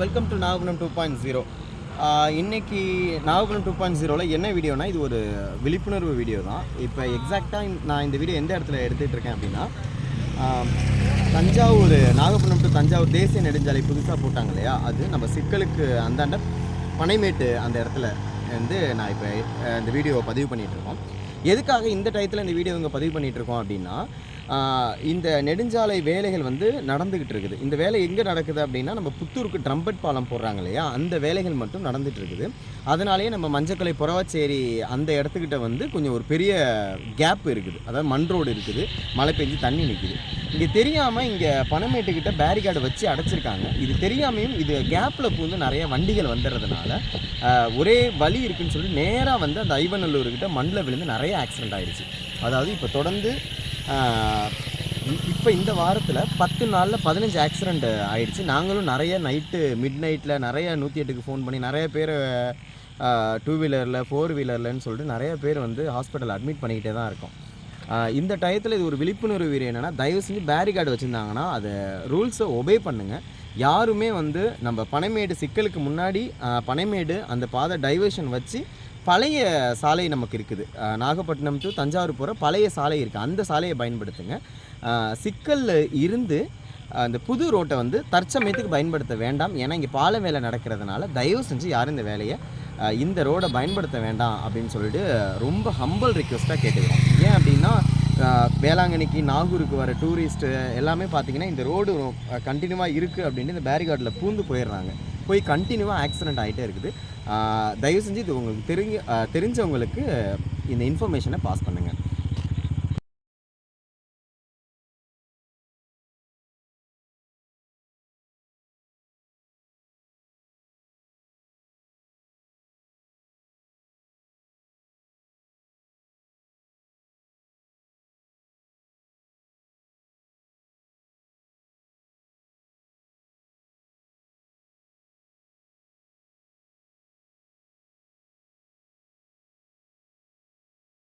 Welcome to Nagapuram two point zero இன்றைக்கி Nagapuram two point ஜீரோவில் என்ன வீடியோனா இது ஒரு விழிப்புணர்வு வீடியோ தான். இப்போ எக்ஸாக்டாக நான் இந்த வீடியோ எந்த இடத்துல எடுத்துகிட்டு இருக்கேன் அப்படின்னா தஞ்சாவூர் நாகப்பட்டினம் டு தஞ்சாவூர் தேசிய நெடுஞ்சாலை புதுசாக போட்டாங்க இல்லையா? அது நம்ம சிக்கலுக்கு அந்தாண்ட பனைமேட்டு அந்த இடத்துல வந்து நான் இப்போ இந்த வீடியோவை பதிவு பண்ணிகிட்டு இருக்கோம். எதுக்காக இந்த டயத்தில் இந்த வீடியோ இங்கே பதிவு பண்ணிகிட்டு இருக்கோம் அப்படின்னா இந்த நெடுஞ்சாலை வேலைகள் வந்து நடந்துக்கிட்டு இருக்குது. இந்த வேலை எங்கே நடக்குது அப்படின்னா நம்ம புத்தூருக்கு ட்ரம்பட் பாலம் போடுறாங்க இல்லையா? அந்த வேலைகள் மட்டும் நடந்துகிட்டு இருக்குது. அதனாலேயே நம்ம மஞ்சக்கலை புறவாச்சேரி அந்த இடத்துக்கிட்ட வந்து கொஞ்சம் ஒரு பெரிய கேப் இருக்குது. அதாவது மண் ரோடு இருக்குது. மழை பெஞ்சு தண்ணி நிற்குது இங்கே தெரியாமல் இங்கே பனமேட்டுக்கிட்ட பேரிகார்டு வச்சு அடைச்சிருக்காங்க. இது தெரியாமையும் இது கேப்பில் பூந்து நிறைய வண்டிகள் வந்துடுறதுனால ஒரே வழி இருக்குன்னு சொல்லி நேராக வந்து அந்த ஐவநல்லூர்கிட்ட மண்ணில் விழுந்து நிறைய ஆக்சிடென்ட் ஆகிடுச்சு அதாவது இப்போ தொடர்ந்து இப்போ இந்த வாரத்தில் பத்து நாளில் பதினஞ்சு ஆக்சிடெண்ட் ஆயிடுச்சு. நாங்களும் நிறைய நைட்டு மிட் நைட்டில் நிறைய நூற்றி எட்டுக்கு ஃபோன் பண்ணி நிறைய பேர் டூ வீலரில் ஃபோர் வீலர்லன்னு சொல்லிட்டு நிறைய பேர் வந்து ஹாஸ்பிட்டல் அட்மிட் பண்ணிக்கிட்டே தான் இருக்கோம். இந்த டயத்தில் இது ஒரு விழிப்புணர்வு என்னென்னா தயவு செஞ்சு பேரிகார்டு வச்சுருந்தாங்கன்னா அதை ரூல்ஸை ஒபே பண்ணுங்கள் யாருமே வந்து நம்ம பனைமேடு சிக்கலுக்கு முன்னாடி பனைமேடு அந்த பாதை டைவர்ஷன் வச்சு பழைய சாலை நமக்கு இருக்குது. நாகப்பட்டினம் டு தஞ்சாவூர் போகிற பழைய சாலை இருக்குது அந்த சாலையை பயன்படுத்துங்க. சிக்கலில் இருந்து அந்த புது ரோட்டை வந்து தற்சமயத்துக்கு பயன்படுத்த வேண்டாம். ஏன்னா இங்கே பாலம் வேலை நடக்கிறதுனால தயவு செஞ்சு யாரும் இந்த வேலையை இந்த ரோடை பயன்படுத்த வேண்டாம் அப்படின்னு சொல்லிட்டு ரொம்ப ஹம்பல் ரிக்வெஸ்ட்டாக கேட்டுக்கிறோம். ஏன் அப்படின்னா வேளாங்கண்ணிக்கு நாகூருக்கு வர டூரிஸ்ட்டு எல்லாமே பார்த்தீங்கன்னா இந்த ரோடு கண்டினியூவாக இருக்குது அப்படின்னு இந்த பேரிகார்டில் பூந்து போயிடுறாங்க. போய் கண்டினியூவாக ஆக்சிடென்ட் ஆகிட்டே இருக்குது. தயவு செஞ்சு இது உங்களுக்கு தெரிஞ்ச தெரிஞ்சவங்களுக்கு இந்த இன்ஃபர்மேஷனை பாஸ் பண்ணுங்கள்